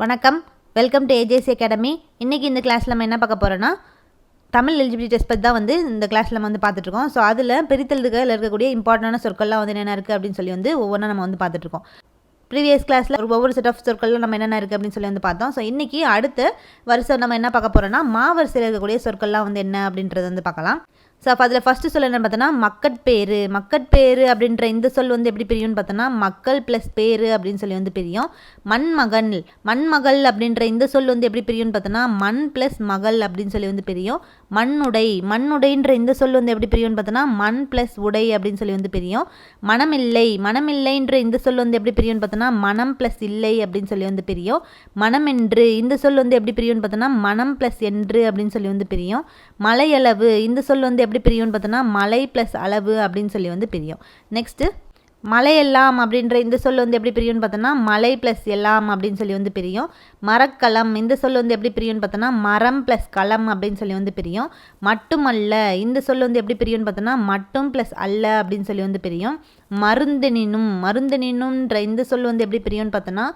வணக்கம். Welcome to AJC academy இன்றைக்கி இந்த கிளாஸில் நம்ம என்ன பார்க்க போகிறோன்னா தமிழ் எலிஜிபிலிட்டி டெஸ்ட் பற்றி தான் வந்து இந்த கிளாஸில் நம்ம வந்து பார்த்துட்ருக்கோம் ஸோ அதில் பிரித்தெழுதுகளில் இருக்கக்கூடிய இம்பார்ட்டண்டான சொற்கள்லாம் வந்து என்னென்ன இருக்குது அப்படின்னு சொல்லி வந்து ஒவ்வொன்றா நம்ம வந்து பார்த்துட்ருக்கோம் ப்ரீவியஸ் கிளாஸில் ஒவ்வொரு செட் ஆஃப் சொற்களில் நம்ம என்னென்ன இருக்குது அப்படின்னு சொல்லி வந்து பார்த்தோம். ஸோ இன்றைக்கி அடுத்த வருஷம் நம்ம என்ன பார்க்க போகிறோன்னா மாவரிசையில் இருக்கக்கூடிய சொற்கள்லாம் வந்து என்ன அப்படின்றது வந்து பார்க்கலாம். ஸோ அப்போ அதில் ஃபஸ்ட்டு சொல் என்ன பார்த்தோன்னா மக்கட்பேறு மக்கட்பேறு அப்படின்ற இந்த சொல் வந்து எப்படி பிரியும்னு பார்த்தோன்னா மக்கள் ப்ளஸ் பேரு அப்படின்னு சொல்லி வந்து பிரியும். மண்மகன் மண்மகள் அப்படின்ற இந்த சொல் வந்து எப்படி பிரியும்னு பார்த்தோன்னா மண் ப்ளஸ் மகள் அப்படின்னு சொல்லி வந்து பிரியும். மண்ணுடை மண்ணுடைன்ற இந்த சொல் வந்து எப்படி பிரியும்னு பார்த்தோன்னா மண் ப்ளஸ் உடை அப்படின்னு சொல்லி வந்து பிரியும். மனமில்லை மனமில்லைன்ற இந்த சொல் வந்து எப்படி பிரியும்னு பார்த்தோன்னா மனம் ப்ளஸ் இல்லை அப்படின்னு சொல்லி வந்து பிரியும். மனமென்று இந்த சொல் வந்து எப்படி பிரியும்னு பார்த்தோன்னா மனம் ப்ளஸ் என்று அப்படின்னு சொல்லி வந்து பிரியும். மலையளவு இந்த சொல் வந்து எப்படி பிரியும்னு பார்த்தோன்னா மலை ப்ளஸ் அளவு அப்படின்னு சொல்லி வந்து பிரியும். நெக்ஸ்ட்டு மலையெல்லாம் அப்படின்ற இந்த சொல் வந்து எப்படி பிரியும்னு பார்த்தோன்னா மலை ப்ளஸ் எல்லாம் அப்படின்னு சொல்லி வந்து பிரியும். மரக்களம் இந்த சொல் வந்து எப்படி பிரியும்னு பார்த்தோன்னா மரம் ப்ளஸ் களம் அப்படின்னு சொல்லி வந்து பிரியும். மட்டுமல்ல இந்த சொல் வந்து எப்படி பிரியும்னு பார்த்தோன்னா மட்டும் ப்ளஸ் அல்ல அப்படின்னு சொல்லி வந்து பிரியும். மருந்தெனினும் மருந்தெனினும்ன்ற இந்த சொல் வந்து எப்படி பிரியும்னு பார்த்தோன்னா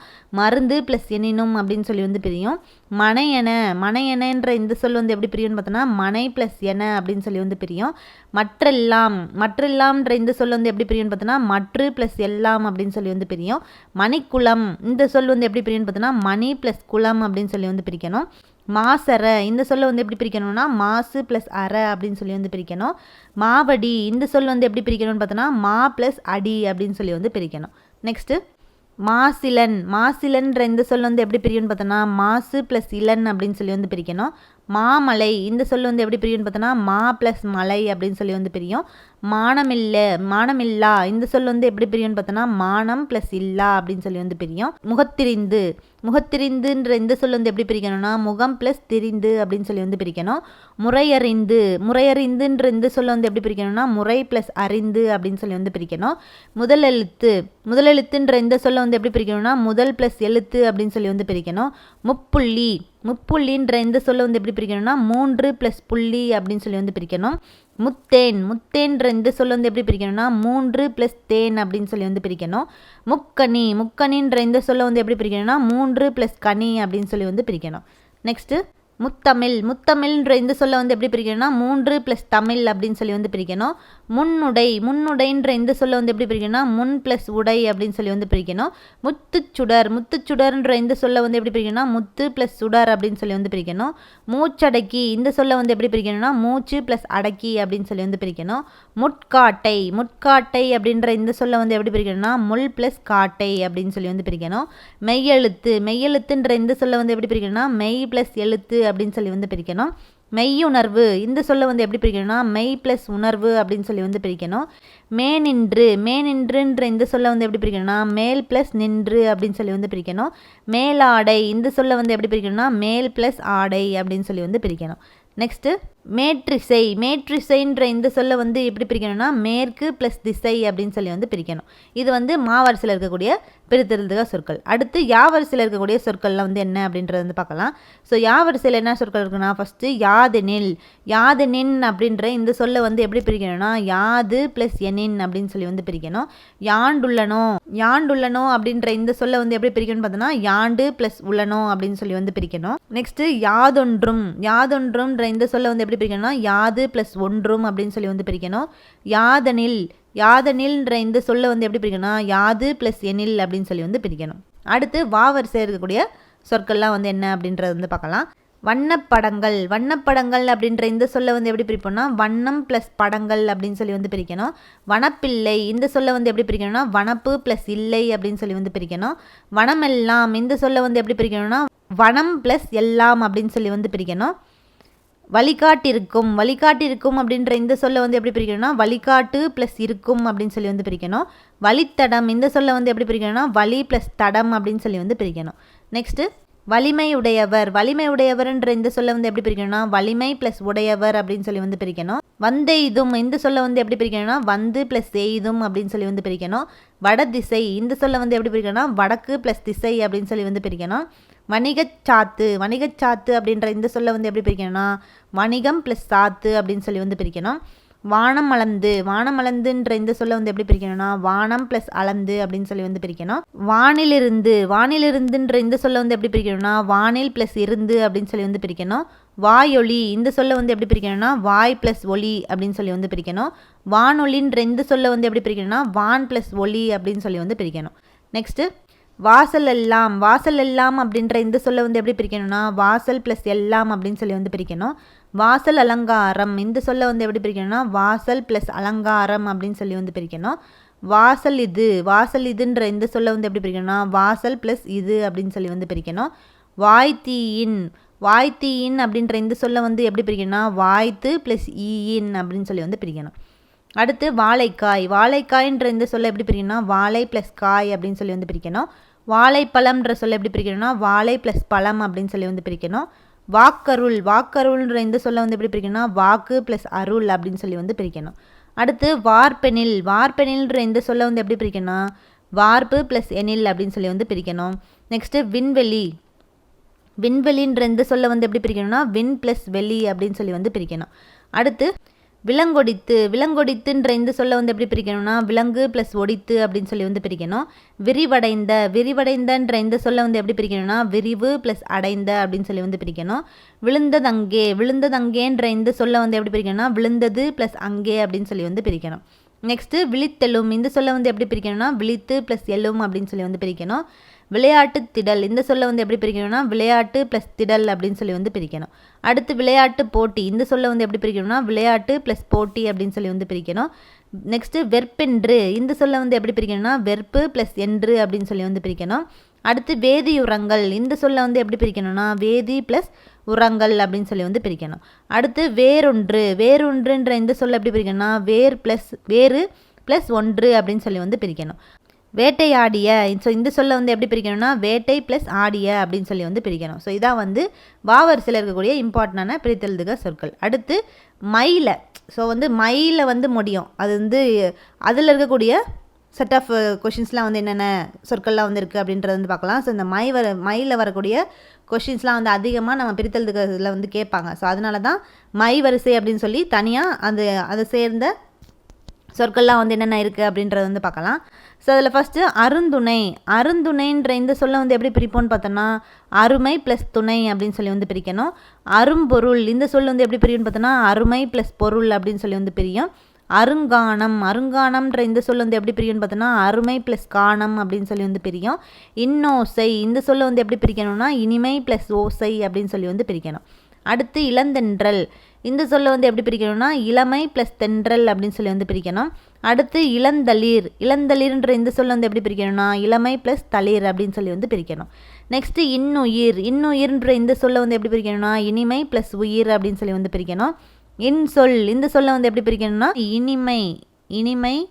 மருந்து ப்ளஸ் எனினும் அப்படின்னு சொல்லி வந்து பிரியும். மனை என மனை எனன்ற இந்த சொல் வந்து எப்படி பிரியும்னு பார்த்தோன்னா மனை ப்ளஸ் என அப்படின்னு சொல்லி வந்து பிரியும். மற்றெல்லாம் மற்றெல்லாம்ன்ற இந்த சொல் வந்து எப்படி பிரியும்னு பார்த்தோன்னா மற்று ப்ளஸ் எல்லாம் அப்படின்னு சொல்லி வந்து பிரியும். மணிக்குளம் இந்த சொல் வந்து எப்படி பிரியும்னு பார்த்தோன்னா மணி ப்ளஸ் குளம் அப்படின்னு சொல்லி வந்து பிரிக்கணும். மாசற இந்த சொல்ல வந்து எப்படி பிரிக்கணும்னா மாசு ப்ளஸ் அற அப்படின்னு சொல்லி வந்து பிரிக்கணும். மாவடி இந்த சொல் வந்து எப்படி பிரிக்கணும்னு பார்த்தோன்னா மா ப்ளஸ் அடி அப்படின்னு சொல்லி வந்து பிரிக்கணும். நெக்ஸ்ட்டு மாசிலன். மாசிலன்ற இந்த சொல் வந்து எப்படி பிரியும்னு பார்த்தோன்னா மாசு ப்ளஸ் இலன் அப்படின்னு சொல்லி வந்து பிரிக்கணும். மாமலை இந்த சொல் வந்து எப்படி பிரியும்னு பார்த்தோன்னா மா ப்ளஸ் மலை அப்படின்னு சொல்லி வந்து பிரியும். மானமில்ல மானமில்லா இந்த சொல் வந்து எப்படி பிரியும்னு பார்த்தோன்னா மானம் ப்ளஸ் இல்லா அப்படின்னு சொல்லி வந்து பிரியும். முகத்திரிந்து முகத்திரிந்துன்ற இந்த சொல் வந்து எப்படி பிரிக்கணும்னா முகம் ப்ளஸ் திரிந்து அப்படின்னு சொல்லி வந்து பிரிக்கணும். முறையறிந்து முறையறிந்துன்ற இந்த சொல் வந்து எப்படி பிரிக்கணும்னா முறை ப்ளஸ் அறிந்து அப்படின்னு சொல்லி வந்து பிரிக்கணும். முதல் எழுத்து முதல் எழுத்துன்ற இந்த சொல்ல வந்து எப்படி பிரிக்கணும்னா முதல் ப்ளஸ் எழுத்து அப்படின்னு சொல்லி வந்து பிரிக்கணும். முப்புள்ளி முப்புள்ளின்ற இந்த சொல்ல வந்து எப்படி பிரிக்கணும்னா மூன்று ப்ளஸ் புள்ளி அப்படின்னு சொல்லி வந்து பிரிக்கணும். முத்தேன் முத்தேன்ற இந்த சொல்ல வந்து எப்படி பிரிக்கணும்னா மூன்று ப்ளஸ் தேன் அப்படின்னு சொல்லி வந்து பிரிக்கணும். முக்கனி முக்கனின்ற இந்த சொல்ல வந்து எப்படி பிரிக்கணும்னா மூன்று ப்ளஸ் கனி அப்படின்னு சொல்லி வந்து பிரிக்கணும். நெக்ஸ்ட்டு முத்தமிழ் முத்தமிழ்ன்ற இந்த சொல்ல வந்து எப்படி பிரிக்கணும்னா மூன்று ப்ளஸ் தமிழ் அப்படின்னு சொல்லி வந்து பிரிக்கணும். முன்னுடை முன்னுடைன்ற இந்த சொல்ல வந்து எப்படி பிரிக்கணும்னா முன் ப்ளஸ் உடை அப்படின்னு சொல்லி வந்து பிரிக்கணும். முத்துச்சுடர் முத்துச்சுடர்ன்ற இந்த சொல்ல வந்து எப்படி பிரிக்கணும்னா முத்து ப்ளஸ் சுடர் அப்படின்னு சொல்லி வந்து பிரிக்கணும். மூச்சடக்கி இந்த சொல்ல வந்து எப்படி பிரிக்கணும்னா மூச்சு ப்ளஸ் அடக்கி அப்படின்னு சொல்லி வந்து பிரிக்கணும். முட்காட்டை முட்காட்டை அப்படின்ற இந்த சொல்ல வந்து எப்படி பிரிக்கணும்னா முள் ப்ளஸ் காட்டை அப்படின்னு சொல்லி வந்து பிரிக்கணும். மெய்யெழுத்து மெய்யெழுத்துன்ற இந்த சொல்ல வந்து எப்படி பிரிக்கணும்னா மெய் ப்ளஸ் எழுத்து அப்படின்னு சொல்லி வந்து பிரிக்கணும். மெய்யுணர்வு இந்த சொல்ல வந்து எப்படி பிரிக்கணும்னா மெய் ப்ளஸ் உணர்வு அப்படின்னு சொல்லி வந்து பிரிக்கணும். மேனின்று மேனின்றுன்ற இந்த சொல்ல வந்து எப்படி பிரிக்கணும்னா மேல் ப்ளஸ் நின்று அப்படின்னு சொல்லி வந்து பிரிக்கணும். மேலாடை இந்த சொல்ல வந்து எப்படி பிரிக்கணும்னா மேல் ப்ளஸ் ஆடை அப்படின்னு சொல்லி வந்து பிரிக்கணும். நெக்ஸ்ட்டு மேற்றிசை மேற்றிசைன்ற இந்த சொல்ல வந்து எப்படி பிரிக்கணும்னா மேற்கு ப்ளஸ் திசை அப்படின்னு சொல்லி வந்து பிரிக்கணும். இது வந்து மாவரிசையில் இருக்கக்கூடிய பிரித்தெழுதுக சொற்கள். அடுத்து யாவரிசையில் இருக்கக்கூடிய சொற்கள்லாம் வந்து என்ன அப்படின்றத வந்து பார்க்கலாம். ஸோ யாவரிசையில் என்ன சொற்கள் இருக்குன்னா ஃபஸ்ட்டு யாது நின் அப்படின்ற இந்த சொல்ல வந்து எப்படி பிரிக்கணும்னா யாது ப்ளஸ் எனின் அப்படின்னு சொல்லி வந்து பிரிக்கணும். யாண்டுள்ளனோ யாண்டுள்ளனோ அப்படின்ற இந்த சொல்ல வந்து எப்படி பிரிக்கணும்னு பார்த்தோன்னா யாண்டு ப்ளஸ் உள்ளனோ அப்படின்னு சொல்லி வந்து பிரிக்கணும். நெக்ஸ்ட்டு யாதொன்றும். யாதொன்றும்ன்ற இந்த சொல்ல வந்து எப்படி பிரிக்கணும்னா யாது ப்ளஸ் ஒன்றும் அப்படின்னு சொல்லி வந்து பிரிக்கணும். யாதனில் யாதனில்ன்ற இந்த சொல்ல வந்து எப்படி பிரிக்கணும்னா யாது ப்ளஸ் எனில் அப்படின்னு சொல்லி வந்து பிரிக்கணும். அடுத்து வாவரிசை இருக்கக்கூடிய சொற்கள்லாம் வந்து என்ன அப்படின்றது வந்து பார்க்கலாம். வண்ணப்படங்கள் வண்ணப்படங்கள் அப்படின்ற இந்த சொல்ல வந்து எப்படி பிரிப்போம்னா வண்ணம் ப்ளஸ் படங்கள் அப்படின்னு சொல்லி வந்து பிரிக்கணும். வனப்பில்லை இந்த சொல்ல வந்து எப்படி பிரிக்கணும்னா வனப்பு ப்ளஸ் இல்லை அப்படின்னு சொல்லி வந்து பிரிக்கணும். வனமெல்லாம் இந்த சொல்ல வந்து எப்படி பிரிக்கணும்னா வனம் ப்ளஸ் எல்லாம் அப்படின்னு சொல்லி வந்து பிரிக்கணும். வழிகாட்டிருக்கும் வழிகாட்டிருக்கும் அப்படின்ற இந்த சொல்ல வந்து எப்படி பிரிக்கணும்னா வழிகாட்டு ப்ளஸ் இருக்கும் அப்படின்னு சொல்லி வந்து பிரிக்கணும். வழித்தடம் இந்த சொல்ல வந்து எப்படி பிரிக்கணும்னா வழி ப்ளஸ் தடம் அப்படின்னு சொல்லி வந்து பிரிக்கணும். நெக்ஸ்ட்டு வலிமை உடையவர். வலிமை உடையவர்ன்ற இந்த சொல்ல வந்து எப்படி பிரிக்கணும்னா வலிமை ப்ளஸ் உடையவர் அப்படின்னு சொல்லி வந்து பிரிக்கணும். வந்தெய்தும் இந்த சொல்ல வந்து எப்படி பிரிக்கணும்னா வந்து ப்ளஸ் செய்தும் அப்படின்னு சொல்லி வந்து பிரிக்கணும். வடதிசை இந்த சொல்ல வந்து எப்படி பிரிக்கணும்னா வடக்கு ப்ளஸ் திசை அப்படின்னு சொல்லி வந்து பிரிக்கணும். வணிகச்சாத்து வணிகச்சாத்து அப்படின்ற இந்த சொல்ல வந்து எப்படி பிரிக்கணும்னா வணிகம் ப்ளஸ் சாத்து அப்படின்னு சொல்லி வந்து பிரிக்கணும். வானம் அளந்து வானம் அளந்துன்ற இந்த சொல்ல வந்து எப்படி பிரிக்கணும்னா வானம் ப்ளஸ் அளந்து அப்படின்னு சொல்லி வந்து பிரிக்கணும். வானிலிருந்து வானிலிருந்துன்ற இந்த சொல்ல வந்து எப்படி பிரிக்கணும்னா வானில் ப்ளஸ் இருந்து அப்படின்னு சொல்லி வந்து பிரிக்கணும். வாயொலி இந்த சொல்ல வந்து எப்படி பிரிக்கணும்னா வாய் ப்ளஸ் ஒலி அப்படின்னு சொல்லி வந்து பிரிக்கணும். வானொலின்ற இந்த சொல்ல வந்து எப்படி பிரிக்கணும்னா வான் ப்ளஸ் ஒலி அப்படின்னு சொல்லி வந்து பிரிக்கணும். நெக்ஸ்ட்டு வாசல் எல்லாம் வாசல் எல்லாம் அப்படின்ற இந்த சொல்ல வந்து எப்படி பிரிக்கணும்னா வாசல் ப்ளஸ் எல்லாம் அப்படின்னு சொல்லி வந்து பிரிக்கணும். வாசல் அலங்காரம். இந்த சொல்ல வந்து எப்படி பிரிக்கணும்னா வாசல் ப்ளஸ் அலங்காரம் அப்படின்னு சொல்லி வந்து பிரிக்கணும். வாசல் இது. வாசல் இதுன்ற இந்த சொல்ல வந்து எப்படி பிரிக்கணும்னா வாசல் ப்ளஸ் இது அப்படின்னு சொல்லி வந்து பிரிக்கணும். வாய்த்தீயின். வாய்த்தீயின் அப்படின்ற இந்த சொல்ல வந்து எப்படி பிரிக்கணும்னா வாய்த்து ப்ளஸ் ஈயின் அப்படின்னு சொல்லி வந்து பிரிக்கணும். அடுத்து வாழைக்காய். வாழைக்காய்ன்ற இந்த சொல்ல எப்படி பிரிக்கணும்னா வாழை ப்ளஸ் காய் அப்படின்னு சொல்லி வந்து பிரிக்கணும். வாழைப்பழம்ன்ற சொல்ல எப்படி பிரிக்கணும்னா வாழை ப்ளஸ் பழம் அப்படின்னு சொல்லி வந்து பிரிக்கணும். வாக்கருள் வாக்கருள்ன்ற இந்த சொல்ல வந்து எப்படி பிரிக்கணும்னா வாக்கு ப்ளஸ் அருள் அப்படின்னு சொல்லி வந்து பிரிக்கணும். அடுத்து வார்பெனில் வார்பெனில்ன்ற இந்த சொல்ல வந்து எப்படி பிரிக்கணும் வார்ப்பு ப்ளஸ் எனில் அப்படின்னு சொல்லி வந்து பிரிக்கணும். நெக்ஸ்ட்டு விண்வெளி. விண்வெளின்ற இந்த சொல்ல வந்து எப்படி பிரிக்கணும்னா விண் ப்ளஸ் வெளி அப்படின்னு சொல்லி வந்து பிரிக்கணும். அடுத்து விலங்கொடித்து விலங்கொடித்துன்ற இந்த சொல்ல வந்து எப்படி பிரிக்கணும்னா விலங்கு ப்ளஸ் ஒடித்து அப்படின்னு சொல்லி வந்து பிரிக்கணும். விரிவடைந்த விரிவடைந்தன்ற இந்த சொல்ல வந்து எப்படி பிரிக்கணும்னா விரிவு ப்ளஸ் அடைந்த அப்படின்னு சொல்லி வந்து பிரிக்கணும். விழுந்ததங்கே விழுந்ததங்கேன்ற இந்த சொல்ல வந்து எப்படி பிரிக்கணும்னா விழுந்தது ப்ளஸ் அங்கே அப்படின்னு சொல்லி வந்து பிரிக்கணும். நெக்ஸ்ட்டு விழித்தெழும் இந்த சொல்ல வந்து எப்படி பிரிக்கணும்னா விழித்து ப்ளஸ் எல்லும் அப்படின்னு சொல்லி வந்து பிரிக்கணும். விளையாட்டு திடல். இந்த சொல்ல வந்து எப்படி பிரிக்கணும்னா விளையாட்டு ப்ளஸ் திடல் அப்படின்னு சொல்லி வந்து பிரிக்கணும். அடுத்து விளையாட்டு போட்டி. இந்த சொல்ல வந்து எப்படி பிரிக்கணும்னா விளையாட்டு ப்ளஸ் போட்டி அப்படின்னு சொல்லி வந்து பிரிக்கணும். நெக்ஸ்ட்டு வெற்பென்று. இந்த சொல்ல வந்து எப்படி பிரிக்கணும்னா வெறுப்பு ப்ளஸ் என்று அப்படின்னு சொல்லி வந்து பிரிக்கணும். அடுத்து வேதி உரங்கள். இந்த சொல்ல வந்து எப்படி பிரிக்கணும்னா வேதி ப்ளஸ் உரங்கள் அப்படின்னு சொல்லி வந்து பிரிக்கணும். அடுத்து வேறொன்று. வேறொன்றுன்ற இந்த சொல்ல எப்படி பிரிக்கணும்னா வேர் ப்ளஸ் வேறு ப்ளஸ் ஒன்று அப்படின்னு சொல்லி வந்து பிரிக்கணும். வேட்டையாடிய ஸோ இந்த சொல்ல வந்து எப்படி பிரிக்கணும்னா வேட்டை ப்ளஸ் ஆடிய அப்படின்னு சொல்லி வந்து பிரிக்கணும். ஸோ இதான் வந்து வாவரிசையில் இருக்கக்கூடிய இம்பார்ட்டண்டான பிரித்தெழுதுக சொற்கள். அடுத்து மயில. ஸோ வந்து மயில வந்து முடியும். அது வந்து அதில் இருக்கக்கூடிய செட் ஆஃப் கொஷின்ஸ்லாம் வந்து என்னென்ன சொற்கள்லாம் வந்து இருக்குது அப்படின்றது வந்து பார்க்கலாம். ஸோ இந்த மை வர மயிலில் வரக்கூடிய கொஷின்ஸ்லாம் வந்து அதிகமாக நம்ம பிரித்தெழுதுகிறதுல வந்து கேட்பாங்க. ஸோ அதனால தான் மை வரிசை அப்படின்னு சொல்லி தனியாக அது அதை சேர்ந்த சொற்கள்லாம் வந்து என்னென்ன இருக்குது அப்படின்றத வந்து பார்க்கலாம். ஸோ அதில் ஃபஸ்ட்டு அருந்துணை. அருந்துணைன்ற இந்த சொல்ல வந்து எப்படி பிரிப்போம்னு பார்த்தோன்னா அருமை ப்ளஸ் துணை அப்படின்னு சொல்லி வந்து பிரிக்கணும். அரும்பொருள் இந்த சொல் வந்து எப்படி பிரியும்னு பார்த்தோன்னா அருமை ப்ளஸ் பொருள் அப்படின்னு சொல்லி வந்து பிரியும். அருங்கானம். அருங்கானம்ன்ற இந்த சொல் வந்து எப்படி பிரியும்னு பார்த்தோன்னா அருமை ப்ளஸ் காணம் அப்படின்னு சொல்லி வந்து பிரியும். இன்னோசை இந்த சொல்ல வந்து எப்படி பிரிக்கணும்னா இனிமை ப்ளஸ் ஓசை அப்படின்னு சொல்லி வந்து பிரிக்கணும். அடுத்து இளந்தென்றல். இந்த சொல்ல வந்து எப்படி பிரிக்கணும்னா இளமை ப்ளஸ் தென்றல் அப்படின்னு சொல்லி வந்து பிரிக்கணும். அடுத்து இளந்தளிர். இளந்தளிர்ன்ற இந்த சொல்ல வந்து எப்படி பிரிக்கணும்னா இளமை ப்ளஸ் தளிர் அப்படின்னு சொல்லி வந்து பிரிக்கணும். நெக்ஸ்ட்டு இன்னுயிர். இன்னுயிர்ன்ற இந்த சொல்ல வந்து எப்படி பிரிக்கணும்னா இனிமை ப்ளஸ் உயிர் அப்படின்னு சொல்லி வந்து பிரிக்கணும். இன் சொல். இந்த சொல்ல வந்து எப்படி பிரிக்கணும்னா இனிமை. இனிமை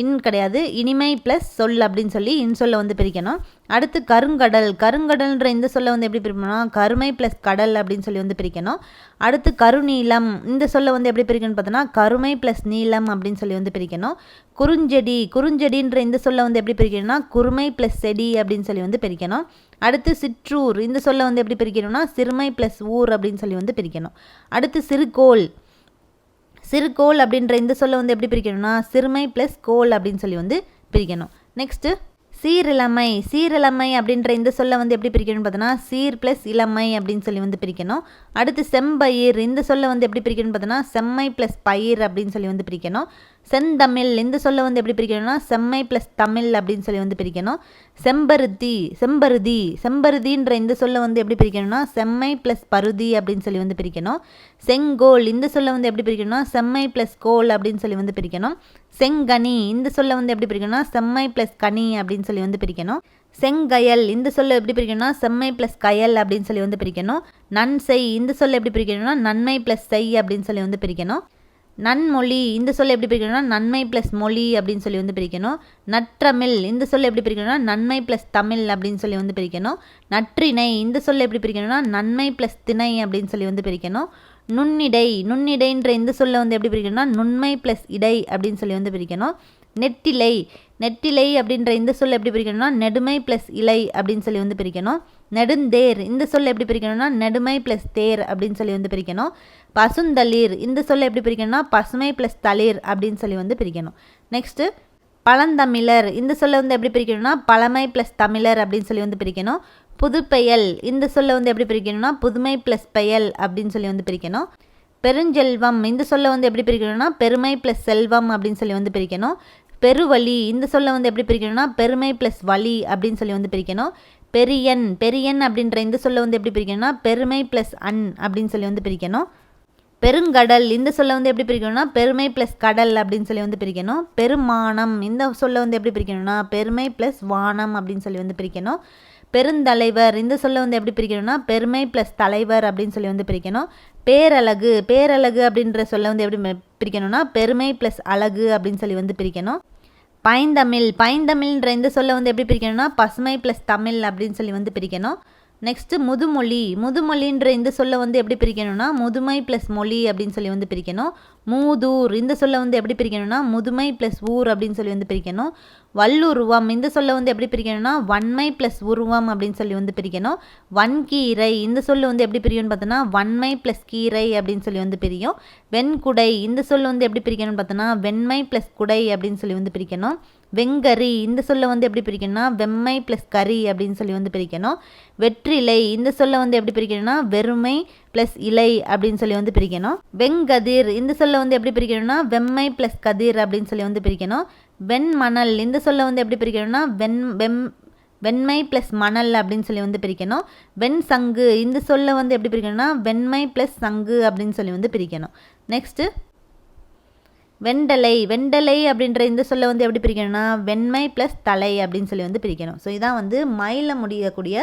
இன் கிடையாது இனிமை ப்ளஸ் சொல் அப்படின்னு சொல்லி இன் சொல்ல வந்து பிரிக்கணும். அடுத்து கருங்கடல். கருங்கடல்ன்ற இந்த சொல்ல வந்து எப்படி பிரிக்கணும்னா கருமை ப்ளஸ் கடல் அப்படின்னு சொல்லி வந்து பிரிக்கணும். அடுத்து கருநீலம். இந்த சொல்ல வந்து எப்படி பிரிக்கணும்னு பார்த்தோன்னா கருமை ப்ளஸ் நீளம் அப்படின்னு சொல்லி வந்து பிரிக்கணும். குறுஞ்செடி. குறுஞ்செடின்ற இந்த சொல்ல வந்து எப்படி பிரிக்கணும்னா குறுமை ப்ளஸ் செடி அப்படின்னு சொல்லி வந்து பிரிக்கணும். அடுத்து சிற்றூர். இந்த சொல்ல வந்து எப்படி பிரிக்கணும்னா சிறுமை ப்ளஸ் ஊர் அப்படின்னு சொல்லி வந்து பிரிக்கணும். அடுத்து சிறுகோள். சிறுகோள் அப்படின்ற இந்த சொல்ல வந்து எப்படி பிரிக்கணும்னா சிறுமை ப்ளஸ் கோல் அப்படின்னு சொல்லி வந்து பிரிக்கணும். நெக்ஸ்ட்டு சீரிழமை. சீரிழமை அப்படின்ற இந்த சொல்ல வந்து எப்படி பிரிக்கணும்னு பார்த்தோன்னா சீர் ப்ளஸ் இளமை அப்படின்னு சொல்லி வந்து பிரிக்கணும். அடுத்து செம்பயிர் இந்த சொல்ல வந்து எப்படி பிரிக்கணும்னு பார்த்தோன்னா செம்மை ப்ளஸ் பயிர் அப்படின்னு சொல்லி வந்து பிரிக்கணும். செந்தமிழ் இந்த சொல்ல வந்து எப்படி பிரிக்கணும்னா செம்மை ப்ளஸ் தமிழ் அப்படின்னு சொல்லி வந்து பிரிக்கணும். செம்பருத்தி செம்பருதி செம்பருதின்ற இந்த சொல்ல வந்து எப்படி பிரிக்கணும்னா செம்மை ப்ளஸ் பருதி அப்படின்னு சொல்லி வந்து பிரிக்கணும். செங்கோல் இந்த சொல்ல வந்து எப்படி பிரிக்கணும்னா செம்மை ப்ளஸ் கோல் அப்படின்னு சொல்லி வந்து பிரிக்கணும். செங்கனி இந்த சொல்ல வந்து எப்படி பிரிக்கணும்னா செம்மை ப்ளஸ் கனி அப்படின்னு சொல்லி வந்து பிரிக்கணும். செங்கயல் இந்த சொல்ல எப்படி பிரிக்கணும்னா செம்மை ப்ளஸ் கயல் அப்படின்னு சொல்லி வந்து பிரிக்கணும். நன்செய் இந்த சொல்ல எப்படி பிரிக்கணும்னா நன்மை ப்ளஸ் செய் அப்படின்னு சொல்லி வந்து பிரிக்கணும். நன்மொழி இந்த சொல்ல எப்படி பிரிக்கணும்னா நன்மை ப்ளஸ் மொழி அப்படின்னு சொல்லி வந்து பிரிக்கணும். நற்றமிழ் இந்த சொல்ல எப்படி பிரிக்கணும்னா நன்மை ப்ளஸ் தமிழ் அப்படின்னு சொல்லி வந்து பிரிக்கணும். நற்றிணை இந்த சொல்ல எப்படி பிரிக்கணும்னா நன்மை ப்ளஸ் திணை அப்படின்னு சொல்லி வந்து பிரிக்கணும். நுண்ணிடை நுண்ணிடைன்ற இந்த சொல்ல வந்து எப்படி பிரிக்கணும்னா நுண்மை ப்ளஸ் இடை அப்படின்னு சொல்லி வந்து பிரிக்கணும். நெட்டிலை நெட்டிலை அப்படின்ற இந்த சொல் எப்படி பிரிக்கணும்னா நெடுமை ப்ளஸ் இலை அப்படின்னு சொல்லி வந்து பிரிக்கணும். நெடுந்தேர் இந்த சொல் எப்படி பிரிக்கணும்னா நெடுமை ப்ளஸ் தேர் அப்படின்னு சொல்லி வந்து பிரிக்கணும். பசுந்தளிர். இந்த சொல்லை எப்படி பிரிக்கணும்னா பசுமை ப்ளஸ் தளிர் அப்படின்னு சொல்லி வந்து பிரிக்கணும். நெக்ஸ்ட்டு பழந்தமிழர். இந்த சொல்லை வந்து எப்படி பிரிக்கணும்னா பழமை ப்ளஸ் தமிழர் அப்படின்னு சொல்லி வந்து பிரிக்கணும். புதுப்பெயல். இந்த சொல்லை வந்து எப்படி பிரிக்கணும்னா புதுமை ப்ளஸ் பெயல் அப்படின்னு சொல்லி வந்து பிரிக்கணும். பெருஞ்செல்வம். இந்த சொல்லை வந்து எப்படி பிரிக்கணும்னா பெருமை ப்ளஸ் செல்வம் அப்படின்னு சொல்லி வந்து பிரிக்கணும். பெருவழி. இந்த சொல்லை வந்து எப்படி பிரிக்கணும்னா பெருமை ப்ளஸ் வழி அப்படின்னு சொல்லி வந்து பிரிக்கணும். பெரியன். பெரியன் அப்படின்ற இந்த சொல்லை வந்து எப்படி பிரிக்கணும்னா பெருமை ப்ளஸ் அன் அப்படின்னு சொல்லி வந்து பிரிக்கணும். பெருங்கடல் இந்த சொல்லை வந்து எப்படி பிரிக்கணும்னா பெருமை ப்ளஸ் கடல் அப்படின்னு சொல்லி வந்து பிரிக்கணும். பெருமானம் இந்த சொல்லை வந்து எப்படி பிரிக்கணும்னா பெருமை ப்ளஸ் வானம் அப்படின்னு சொல்லி வந்து பிரிக்கணும். பெருந்தலைவர் இந்த சொல்லை வந்து எப்படி பிரிக்கணும்னா பெருமை ப்ளஸ் தலைவர் அப்படின்னு சொல்லி வந்து பிரிக்கணும். பேரழகு பேரழகு அப்படின்ற சொல்ல வந்து எப்படி பிரிக்கணும்னா பெருமை ப்ளஸ் அழகு அப்படின்னு சொல்லி வந்து பிரிக்கணும். பைந்தமிழ் பைந்தமிழ்ன்ற இந்த சொல்ல வந்து எப்படி பிரிக்கணும்னா பசுமை ப்ளஸ் தமிழ் அப்படின்னு சொல்லி வந்து பிரிக்கணும். நெக்ஸ்ட்டு முதுமொழி. முதுமொழின்ற இந்த சொல்லை வந்து எப்படி பிரிக்கணும்னா முதுமை ப்ளஸ் மொழி அப்படின்னு சொல்லி வந்து பிரிக்கணும். மூதூர். இந்த சொல்லை வந்து எப்படி பிரிக்கணும்னா முதுமை ப்ளஸ் ஊர் அப்படின்னு சொல்லி வந்து பிரிக்கணும். வல்லுருவம். இந்த சொல்லை வந்து எப்படி பிரிக்கணும்னா வன்மை ப்ளஸ் உருவம் அப்படின்னு சொல்லி வந்து பிரிக்கணும். வன்கீரை. இந்த சொல்ல வந்து எப்படி பிரியும்னு பார்த்தோன்னா வன்மை ப்ளஸ் கீரை அப்படின்னு சொல்லி வந்து பிரியும். வெண்குடை. இந்த சொல்லு வந்து எப்படி பிரிக்கணும்னு பார்த்தோன்னா வெண்மை ப்ளஸ் குடை அப்படின்னு சொல்லி வந்து பிரிக்கணும். வெங்கரி இந்த சொல்லை வந்து எப்படி பிரிக்கணும்னா வெம்மை ப்ளஸ் கறி அப்படின்னு சொல்லி வந்து பிரிக்கணும். வெற்றிலை இந்த சொல்லை வந்து எப்படி பிரிக்கணும்னா வெறுமை ப்ளஸ் இலை அப்படின்னு சொல்லி வந்து பிரிக்கணும். வெங்கதிர் இந்த சொல்லை வந்து எப்படி பிரிக்கணும்னா வெம்மை ப்ளஸ் கதிர் அப்படின்னு சொல்லி வந்து பிரிக்கணும். வெண்மணல் இந்த சொல்லை வந்து எப்படி பிரிக்கணும்னா வெண் வெம் வெண்மை ப்ளஸ் மணல் அப்படின்னு சொல்லி வந்து பிரிக்கணும். வெண் சங்கு இந்த சொல்லை வந்து எப்படி பிரிக்கணும்னா வெண்மை ப்ளஸ் சங்கு அப்படின்னு சொல்லி வந்து பிரிக்கணும். நெக்ஸ்ட்டு வெண்டலை வெண்டலை அப்படின்ற இந்த சொல்லை வந்து எப்படி பிரிக்கணும்னா வெண்மை ப்ளஸ் தலை அப்படின்னு சொல்லி வந்து பிரிக்கணும். ஸோ இதான் வந்து மயில முடியக்கூடிய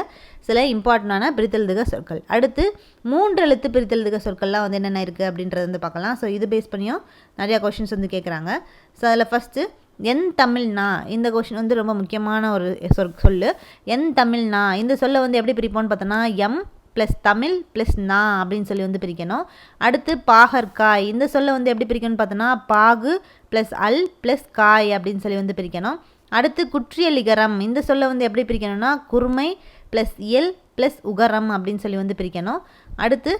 சில இம்பார்ட்டண்டான பிரித்தெழுதுக சொற்கள். அடுத்து மூன்று எழுத்து பிரித்தெழுதுக சொற்கள்லாம் வந்து என்னென்ன இருக்குது அப்படின்றத வந்து பார்க்கலாம். ஸோ இது பேஸ் பண்ணியும் நிறையா கொஷின்ஸ் வந்து கேட்குறாங்க ஸோ அதில் ஃபஸ்ட்டு என் தமிழ்னா இந்த கொஷின் வந்து ரொம்ப முக்கியமான ஒரு சொல் சொல்லு. என் தமிழ்னா இந்த சொல்லை வந்து எப்படி பிரிப்போம்னு பார்த்தோன்னா எம் ப்ளஸ் தமிழ் ப்ளஸ் நா அப்படின்னு சொல்லி வந்து பிரிக்கணும். அடுத்து பாகற்காய். இந்த சொல்லை வந்து எப்படி பிரிக்கணும்னு பார்த்தோன்னா பாகு ப்ளஸ் அல் ப்ளஸ் காய் அப்படின்னு சொல்லி வந்து பிரிக்கணும். அடுத்து குற்றியலிகரம். இந்த சொல்லை வந்து எப்படி பிரிக்கணும்னா குருமை ப்ளஸ் இயல் ப்ளஸ் உகரம் அப்படின்னு சொல்லி வந்து பிரிக்கணும். அடுத்து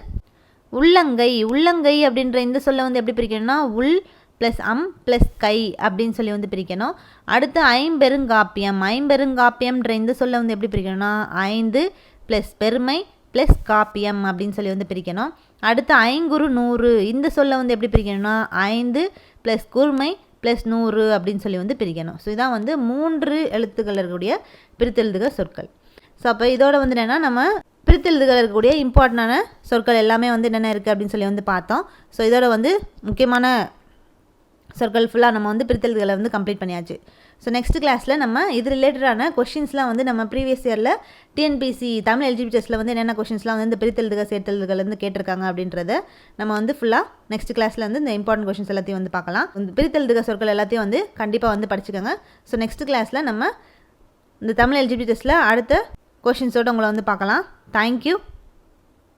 உள்ளங்கை. உள்ளங்கை அப்படின்ற இந்த சொல்லை வந்து எப்படி பிரிக்கணும்னா உள் ப்ளஸ் அம் ப்ளஸ் கை அப்படின்னு சொல்லி வந்து பிரிக்கணும். அடுத்து ஐம்பெருங்காப்பியம். ஐம்பெருங்காப்பியம்ன்ற இந்த சொல்லை வந்து எப்படி பிரிக்கணும்னா ஐந்து ப்ளஸ் பெருமை ப்ளஸ் காப்பியம் அப்படின்னு சொல்லி வந்து பிரிக்கணும். அடுத்து ஐங்குறு நூறு இந்த சொல்லை வந்து எப்படி பிரிக்கணும்னா ஐந்து ப்ளஸ் கூர்மை ப்ளஸ் நூறு அப்படின்னு சொல்லி வந்து பிரிக்கணும். ஸோ இதான் வந்து மூன்று எழுத்துக்கள் இருக்கக்கூடிய பிரித்தெழுதுக சொற்கள். ஸோ அப்போ இதோட வந்து என்னென்னா நம்ம பிரித்தெழுதுகள் இருக்கக்கூடிய இம்பார்ட்டண்டான சொற்கள் எல்லாமே வந்து என்னென்ன இருக்குது அப்படின்னு சொல்லி வந்து பார்த்தோம். ஸோ இதோட வந்து முக்கியமான சொற்கள் ஃபுல்லாக நம்ம வந்து பிரித்தல்களை வந்து கம்ப்ளீட் பண்ணியாச்சு. ஸோ நெக்ஸ்ட் கிளாஸில் நம்ம இது ரிலேட்டடான கொஷின்ஸ்லாம் வந்து நம்ம ப்ரீவியஸ் இயரில் டிஎன்பிசி தமிழ் எல்ஜிபி டெஸ்ட்டில் வந்து என்னென்ன கொஷின்ஸ்லாம் வந்து இந்த பிரித்தெழுதுக சேர்த்தெழுதுகள் வந்து கேட்டிருக்காங்க அப்படின்றத நம்ம வந்து ஃபுல்லாக நெக்ஸ்ட் கிளாஸில் வந்து இந்த இம்பார்ட்டன்ட் கொஷின்ஸ் எல்லாத்தையும் வந்து பார்க்கலாம். இந்த பிரித்தெழுதுக சொற்கள் எல்லாத்தையும் வந்து கண்டிப்பாக வந்து படிச்சுக்கோங்க. ஸோ நெக்ஸ்ட் கிளாஸில் நம்ம இந்த தமிழ் எல்ஜிபி டெஸ்ட்டில் அடுத்த கொஷின்ஸோடு உங்களை வந்து பார்க்கலாம். தேங்க்யூ